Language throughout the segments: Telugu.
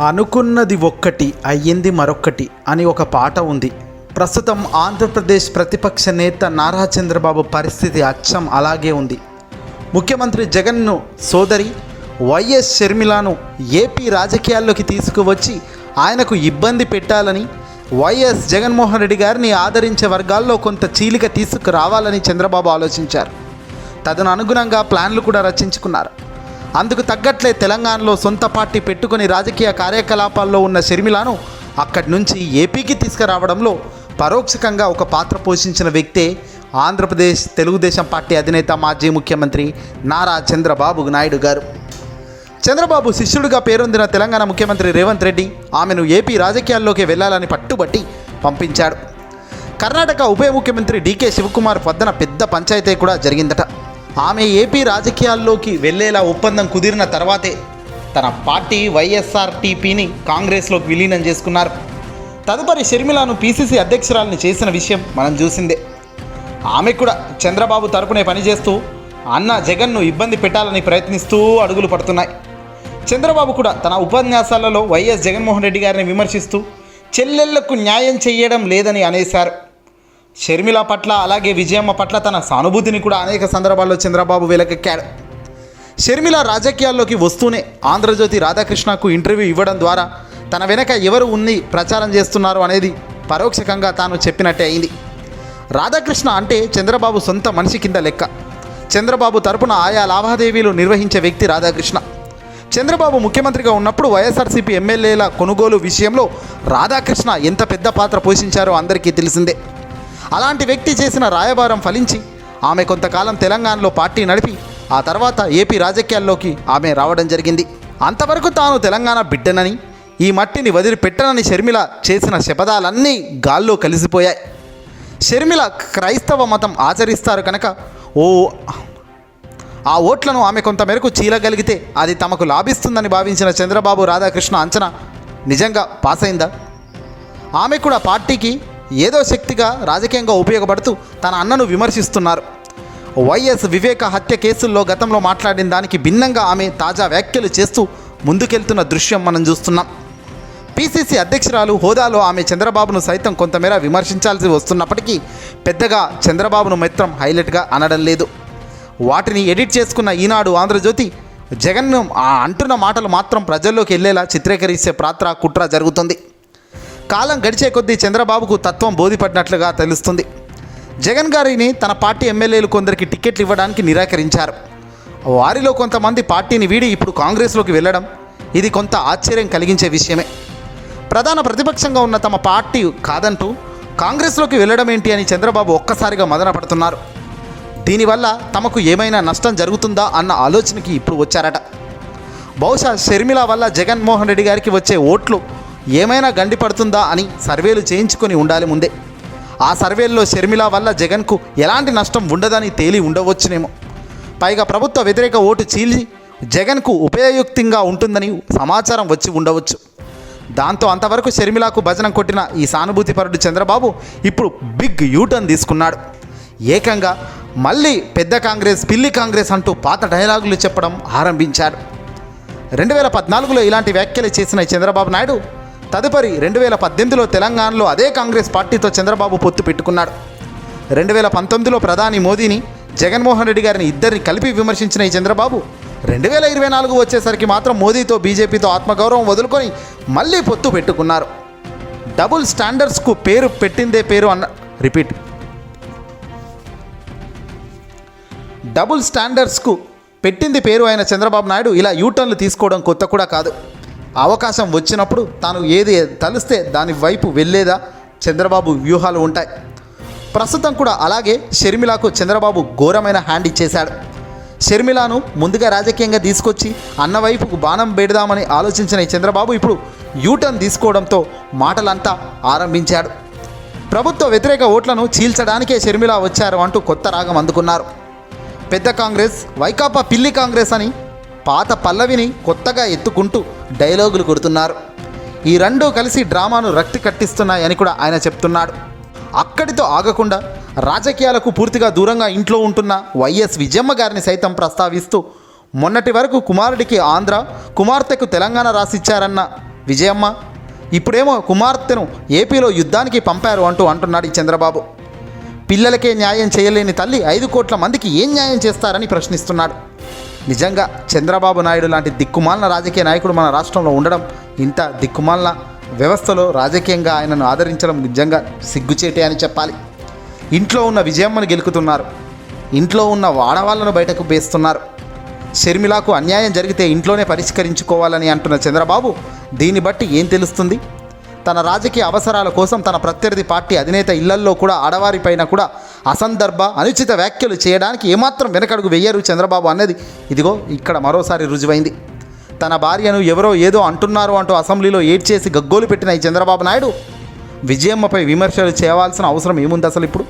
అనుకున్నది ఒక్కటి అయ్యింది మరొక్కటి అని ఒక పాట ఉంది. ప్రస్తుతం ఆంధ్రప్రదేశ్ ప్రతిపక్ష నేత నారా చంద్రబాబు పరిస్థితి అచ్చం అలాగే ఉంది. ముఖ్యమంత్రి జగన్ను సోదరి వైఎస్ షర్మిలాను ఏపీ రాజకీయాల్లోకి తీసుకువచ్చి ఆయనకు ఇబ్బంది పెట్టాలని వైఎస్ జగన్మోహన్ రెడ్డి గారిని ఆదరించే వర్గాల్లో కొంత చీలిక తీసుకురావాలని చంద్రబాబు ఆలోచించారు. తదను అనుగుణంగా ప్లాన్లు కూడా రచించుకున్నారు. అందుకు తగ్గట్లే తెలంగాణలో సొంత పార్టీ పెట్టుకుని రాజకీయ కార్యకలాపాల్లో ఉన్న షర్మిలాను అక్కడి నుంచి ఏపీకి తీసుకురావడంలో పరోక్షకంగా ఒక పాత్ర పోషించిన వ్యక్తే ఆంధ్రప్రదేశ్ తెలుగుదేశం పార్టీ అధినేత మాజీ ముఖ్యమంత్రి నారా చంద్రబాబు నాయుడు గారు. చంద్రబాబు శిష్యుడిగా పేరొందిన తెలంగాణ ముఖ్యమంత్రి రేవంత్ రెడ్డి ఆమెను ఏపీ రాజకీయాల్లోకి వెళ్ళాలని పట్టుబట్టి పంపించాడు. కర్ణాటక ఉప ముఖ్యమంత్రి డీకే శివకుమార్ వద్దన పెద్ద పంచాయతీ కూడా జరిగిందట. ఆమె ఏపీ రాజకీయాల్లోకి వెళ్ళేలా ఒప్పందం కుదిరిన తర్వాతే తన పార్టీ వైఎస్ఆర్టీపీని కాంగ్రెస్లోకి విలీనం చేసుకున్నారు. తదుపరి షర్మిలాను పీసీసీ అధ్యక్షురాలని చేసిన విషయం మనం చూసిందే. ఆమె కూడా చంద్రబాబు తరపునే పనిచేస్తూ అన్న జగన్ను ఇబ్బంది పెట్టాలని ప్రయత్నిస్తూ అడుగులు పడుతున్నాయి. చంద్రబాబు కూడా తన ఉపన్యాసాలలో వైఎస్ జగన్మోహన్ రెడ్డి గారిని విమర్శిస్తూ చెల్లెళ్ళకు న్యాయం చేయడం లేదని అనేశారు. షర్మిల పట్ల అలాగే విజయమ్మ పట్ల తన సానుభూతిని కూడా అనేక సందర్భాల్లో చంద్రబాబు వెలకెక్కాడు షర్మిల రాజకీయాల్లోకి వస్తూనే ఆంధ్రజ్యోతి రాధాకృష్ణకు ఇంటర్వ్యూ ఇవ్వడం ద్వారా తన వెనక ఎవరు ఉన్ని ప్రచారం చేస్తున్నారు అనేది పరోక్షకంగా తాను చెప్పినట్టే అయింది. రాధాకృష్ణ అంటే చంద్రబాబు సొంత మనిషి కింద లెక్క. చంద్రబాబు తరపున ఆయా లావాదేవీలు నిర్వహించే వ్యక్తి రాధాకృష్ణ. చంద్రబాబు ముఖ్యమంత్రిగా ఉన్నప్పుడు వైఎస్ఆర్సీపీ ఎమ్మెల్యేల కొనుగోలు విషయంలో రాధాకృష్ణ ఎంత పెద్ద పాత్ర పోషించారో అందరికీ తెలిసిందే. అలాంటి వ్యక్తి చేసిన రాయబారం ఫలించి ఆమె కొంతకాలం తెలంగాణలో పార్టీ నడిపి ఆ తర్వాత ఏపీ రాజకీయాల్లోకి ఆమె రావడం జరిగింది. అంతవరకు తాను తెలంగాణ బిడ్డనని ఈ మట్టిని వదిలిపెట్టనని షర్మిల చేసిన శపథాలన్నీ గాల్లో కలిసిపోయాయి. షర్మిల క్రైస్తవ మతం ఆచరిస్తారు కనుక ఓ ఆ ఓట్లను ఆమె కొంతమేరకు చీలగలిగితే అది తమకు లాభిస్తుందని భావించిన చంద్రబాబు రాధాకృష్ణ అంచనా నిజంగా పాస్ అయిందా ఆమె కూడా పార్టీకి ఏదో శక్తిగా రాజకీయంగా ఉపయోగపడుతూ తన అన్నను విమర్శిస్తున్నారు. వైఎస్ వివేక హత్య కేసుల్లో గతంలో మాట్లాడిన దానికి భిన్నంగా ఆమె తాజా వ్యాఖ్యలు చేస్తూ ముందుకెళ్తున్న దృశ్యం మనం చూస్తున్నాం. పీసీసీ అధ్యక్షురాలు హోదాలో ఆమె చంద్రబాబును సైతం కొంతమేర విమర్శించాల్సి వస్తున్నప్పటికీ పెద్దగా చంద్రబాబును మిత్రం హైలైట్గా అనడం లేదు. వాటిని ఎడిట్ చేసుకున్న ఈనాడు ఆంధ్రజ్యోతి జగన్ను ఆ అంటున్న మాటలు మాత్రం ప్రజల్లోకి వెళ్ళేలా చిత్రీకరించే ప్రాత్ర కుట్ర జరుగుతుంది. కాలం గడిచే కొద్దీ చంద్రబాబుకు తత్వం బోధిపడినట్లుగా తెలుస్తుంది. జగన్ గారిని తన పార్టీ ఎమ్మెల్యేలు కొందరికి టికెట్లు ఇవ్వడానికి నిరాకరించారు. వారిలో కొంతమంది పార్టీని వీడి ఇప్పుడు కాంగ్రెస్లోకి వెళ్ళడం ఇది కొంత ఆశ్చర్యం కలిగించే విషయమే. ప్రధాన ప్రతిపక్షంగా ఉన్న తమ పార్టీ కాదంటూ కాంగ్రెస్లోకి వెళ్ళడం ఏంటి అని చంద్రబాబు ఒక్కసారిగా మదనపడుతున్నారు. దీనివల్ల తమకు ఏమైనా నష్టం జరుగుతుందా అన్న ఆలోచనకి ఇప్పుడు వచ్చారట. బహుశా షర్మిల వల్ల జగన్మోహన్ రెడ్డి గారికి వచ్చే ఓట్లు ఏమైనా గండి పడుతుందా అని సర్వేలు చేయించుకొని ఉండాలి ముందే. ఆ సర్వేల్లో షర్మిల వల్ల జగన్కు ఎలాంటి నష్టం ఉండదని తేలి ఉండవచ్చునేమో. పైగా ప్రభుత్వ వ్యతిరేక ఓటు చీల్చి జగన్కు ఉపయోగయుక్తంగా ఉంటుందని సమాచారం వచ్చి ఉండవచ్చు. దాంతో అంతవరకు షర్మిలకు భజనం కొట్టిన ఈ సానుభూతిపరుడు చంద్రబాబు ఇప్పుడు బిగ్ యూటర్న్ తీసుకున్నాడు. ఏకంగా మళ్ళీ పెద్ద కాంగ్రెస్ పిల్లి కాంగ్రెస్ అంటూ పాత డైలాగులు చెప్పడం ఆరంభించాడు. రెండు వేల పద్నాలుగులో ఇలాంటి వ్యాఖ్యలు చేసిన చంద్రబాబు నాయుడు తదుపరి రెండు వేల పద్దెనిమిదిలో తెలంగాణలో అదే కాంగ్రెస్ పార్టీతో చంద్రబాబు పొత్తు పెట్టుకున్నాడు. రెండు వేల పంతొమ్మిదిలో ప్రధాని మోదీని జగన్మోహన్ రెడ్డి గారిని ఇద్దరిని కలిపి విమర్శించిన ఈ చంద్రబాబు రెండు వేల ఇరవై నాలుగు వచ్చేసరికి మాత్రం మోదీతో బీజేపీతో ఆత్మగౌరవం వదులుకొని మళ్ళీ పొత్తు పెట్టుకున్నారు. డబుల్ స్టాండర్డ్స్కు పేరు పెట్టిందే పేరు అన్న రిపీట్. డబుల్ స్టాండర్డ్స్కు పెట్టింది పేరు అయిన చంద్రబాబు నాయుడు ఇలా యూటర్న్లు తీసుకోవడం కొత్త కూడా కాదు. అవకాశం వచ్చినప్పుడు తాను ఏది తలిస్తే దాని వైపు వెళ్ళేదా? చంద్రబాబు వ్యూహాలు ఉంటాయి. ప్రస్తుతం కూడా అలాగే షర్మిలకు చంద్రబాబు ఘోరమైన హ్యాండ్ ఇచ్చేశాడు. షర్మిలాను ముందుగా రాజకీయంగా తీసుకొచ్చి అన్న వైపుకు బాణం పెడదామని ఆలోచించిన చంద్రబాబు ఇప్పుడు యూటర్న్ తీసుకోవడంతో మాటలంతా ఆరంభించాడు. ప్రభుత్వ వ్యతిరేక ఓట్లను చీల్చడానికే షర్మిల వచ్చారు అంటూ కొత్త రాగం అందుకున్నారు. పెద్ద కాంగ్రెస్ వైకాపా పిల్లి కాంగ్రెస్ అని పాత పల్లవిని కొత్తగా ఎత్తుకుంటూ డైలాగులు కొడుతున్నారు. ఈ రెండూ కలిసి డ్రామాను రక్తి కట్టిస్తున్నాయని కూడా ఆయన చెప్తున్నాడు. అక్కడితో ఆగకుండా రాజకీయాలకు పూర్తిగా దూరంగా ఇంట్లో ఉంటున్న వైఎస్ విజయమ్మ గారిని సైతం ప్రస్తావిస్తూ మొన్నటి వరకు కుమారుడికి ఆంధ్ర కుమార్తెకు తెలంగాణ రాసిచ్చారన్న విజయమ్మ ఇప్పుడేమో కుమార్తెను ఏపీలో యుద్ధానికి పంపారు అంటూ అంటున్నాడు ఈ చంద్రబాబు. పిల్లలకే న్యాయం చేయలేని తల్లి ఐదు కోట్ల మందికి ఏం న్యాయం చేస్తారని ప్రశ్నిస్తున్నాడు. నిజంగా చంద్రబాబు నాయుడు లాంటి దిక్కుమాలిన రాజకీయ నాయకుడు మన రాష్ట్రంలో ఉండడం ఇంత దిక్కుమాలిన వ్యవస్థలో రాజకీయంగా ఆయనను ఆదరించడం నిజంగా సిగ్గుచేటే అని చెప్పాలి. ఇంట్లో ఉన్న విజయమ్మను గెలుకుతున్నారు. ఇంట్లో ఉన్న వాడవాళ్ళను బయటకు వేస్తున్నారు. షర్మిలాకు అన్యాయం జరిగితే ఇంట్లోనే పరిష్కరించుకోవాలని అంటున్న చంద్రబాబు దీన్ని బట్టి ఏం తెలుస్తుంది? తన రాజకీయ అవసరాల కోసం తన ప్రత్యర్థి పార్టీ అధినేత ఇళ్ళల్లో కూడా ఆడవారిపైన కూడా అసందర్భ అనుచిత వ్యాఖ్యలు చేయడానికి ఏమాత్రం వెనకడుగు వెయ్యరు చంద్రబాబు అన్నది. ఇదిగో ఇక్కడ మరోసారి రుజువైంది. తన భార్యను ఎవరో ఏదో అంటున్నారు అంటూ అసెంబ్లీలో ఏడ్చేసి గగ్గోలు పెట్టిన ఈ చంద్రబాబు నాయుడు విజయమ్మపై విమర్శలు చేయవలసిన అవసరం ఏముంది అసలు ఇప్పుడు?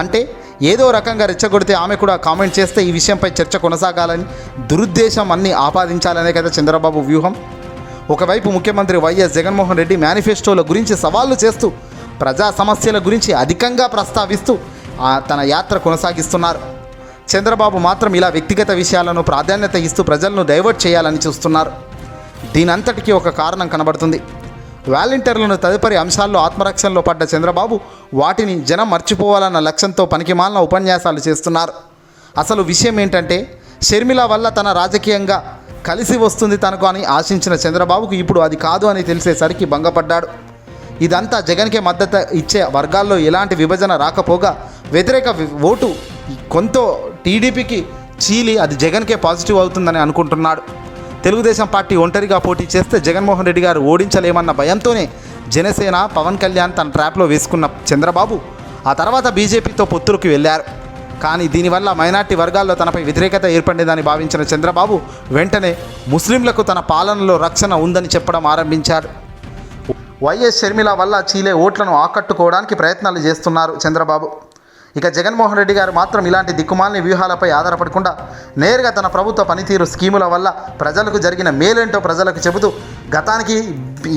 అంటే ఏదో రకంగా రెచ్చగొడితే ఆమె కూడా కామెంట్ చేస్తే ఈ విషయంపై చర్చ కొనసాగాలని దురుద్దేశం అన్ని ఆపాదించాలనే కదా చంద్రబాబు వ్యూహం? ఒకవైపు ముఖ్యమంత్రి వైఎస్ జగన్మోహన్ రెడ్డి మేనిఫెస్టోల గురించి సవాళ్ళు చేస్తూ ప్రజా సమస్యల గురించి అధికంగా ప్రస్తావిస్తూ తన యాత్ర కొనసాగిస్తున్నారు. చంద్రబాబు మాత్రం ఇలా వ్యక్తిగత విషయాలను ప్రాధాన్యత ఇస్తూ ప్రజలను డైవర్ట్ చేయాలని చూస్తున్నారు. దీనంతటికీ ఒక కారణం కనబడుతుంది. వాలంటీర్లను తదుపరి అంశాల్లో ఆత్మరక్షణలో పడ్డ చంద్రబాబు వాటిని జనం మర్చిపోవాలన్న లక్ష్యంతో పనికిమాలిన ఉపన్యాసాలు చేస్తున్నారు. అసలు విషయం ఏంటంటే షర్మిల వల్ల తన రాజకీయంగా కలిసి వస్తుంది తనకు అని ఆశించిన చంద్రబాబుకు ఇప్పుడు అది కాదు అని తెలిసేసరికి భంగపడ్డాడు. ఇదంతా జగన్కే మద్దతు ఇచ్చే వర్గాల్లో ఎలాంటి విభజన రాకపోగా వ్యతిరేక ఓటు కొంత టీడీపీకి చీలి అది జగన్కే పాజిటివ్ అవుతుందని అనుకుంటున్నాడు. తెలుగుదేశం పార్టీ ఒంటరిగా పోటీ చేస్తే జగన్మోహన్ రెడ్డి గారు ఓడించలేమన్న భయంతోనే జనసేన పవన్ కళ్యాణ్ తన ట్రాప్లో వేసుకున్న చంద్రబాబు ఆ తర్వాత బీజేపీతో పొత్తులకు వెళ్ళారు. కానీ దీనివల్ల మైనార్టీ వర్గాల్లో తనపై వ్యతిరేకత ఏర్పడిందని భావించిన చంద్రబాబు వెంటనే ముస్లింలకు తన పాలనలో రక్షణ ఉందని చెప్పడం ఆరంభించారు. వైఎస్ షర్మిల వల్ల చీలే ఓట్లను ఆకట్టుకోవడానికి ప్రయత్నాలు చేస్తున్నారు చంద్రబాబు. ఇక జగన్మోహన్ రెడ్డి గారు మాత్రం ఇలాంటి దిక్కుమాలిన వ్యూహాలపై ఆధారపడకుండా నేరుగా తన ప్రభుత్వ పనితీరు స్కీముల వల్ల ప్రజలకు జరిగిన మేలేంటో ప్రజలకు చెబుతూ గతానికి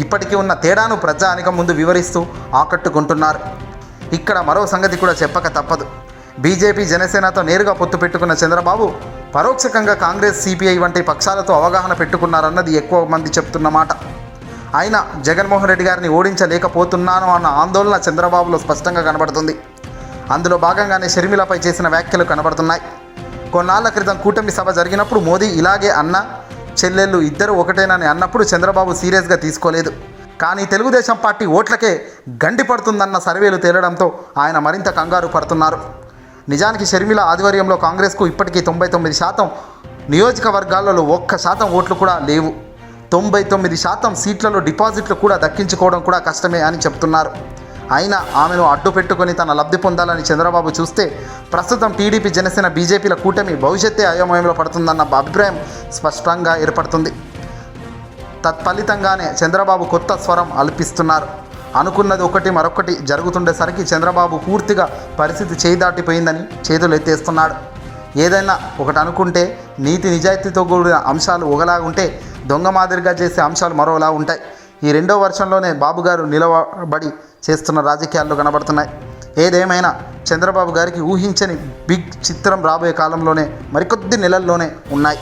ఇప్పటికీ ఉన్న తేడాను ప్రజానికం ముందు వివరిస్తూ ఆకట్టుకుంటున్నారు. ఇక్కడ మరో సంగతి కూడా చెప్పక తప్పదు. బీజేపీ జనసేనతో నేరుగా పొత్తు పెట్టుకున్న చంద్రబాబు పరోక్షకంగా కాంగ్రెస్ సిపిఐ వంటి పక్షాలతో అవగాహన పెట్టుకున్నారన్నది ఎక్కువ మంది చెప్తున్న మాట. అయినా జగన్మోహన్ రెడ్డి గారిని ఓడించలేకపోతున్నాను అన్న ఆందోళన చంద్రబాబులో స్పష్టంగా కనబడుతుంది. అందులో భాగంగానే షర్మిలపై చేసిన వ్యాఖ్యలు కనబడుతున్నాయి. కొన్నాళ్ళ క్రితం కూటమి సభ జరిగినప్పుడు మోదీ ఇలాగే అన్న చెల్లెళ్ళు ఇద్దరు ఒకటేనని అన్నప్పుడు చంద్రబాబు సీరియస్గా తీసుకోలేదు. కానీ తెలుగుదేశం పార్టీ ఓట్లకే గండి పడుతుందన్న సర్వేలు తేలడంతో ఆయన మరింత కంగారు పడుతున్నారు. నిజానికి షర్మిల ఆధ్వర్యంలో కాంగ్రెస్కు ఇప్పటికీ తొంభై తొమ్మిది శాతం నియోజకవర్గాలలో ఒక్క శాతం ఓట్లు కూడా లేవు. తొంభై తొమ్మిది శాతం సీట్లలో డిపాజిట్లు కూడా దక్కించుకోవడం కూడా కష్టమే అని చెప్తున్నారు. అయినా ఆమెను అడ్డు పెట్టుకుని తన లబ్ధి పొందాలని చంద్రబాబు చూస్తే ప్రస్తుతం టీడీపీ జనసేన బీజేపీల కూటమి భవిష్యత్తే అయోమయంలో పడుతుందన్న అభిప్రాయం స్పష్టంగా ఏర్పడుతుంది. తత్ఫలితంగానే చంద్రబాబు కొత్త స్వరం అల్పిస్తున్నారు. అనుకున్నది ఒకటి మరొకటి జరుగుతుండేసరికి చంద్రబాబు పూర్తిగా పరిస్థితి చేయి దాటిపోయిందని చేతులు ఎత్తేస్తున్నాడు. ఏదైనా ఒకటి అనుకుంటే నీతి నిజాయితీతో కూడిన అంశాలు ఒకలా ఉంటే దొంగ మాదిరిగా చేసే అంశాలు మరోలా ఉంటాయి. ఈ రెండో వర్షంలోనే బాబు గారు నిలబడి చేస్తున్న రాజకీయాల్లో కనబడుతున్నాయి. ఏదేమైనా చంద్రబాబు గారికి ఊహించని బిగ్ చిత్రం రాబోయే కాలంలోనే మరికొద్ది నెలల్లోనే ఉన్నాయి.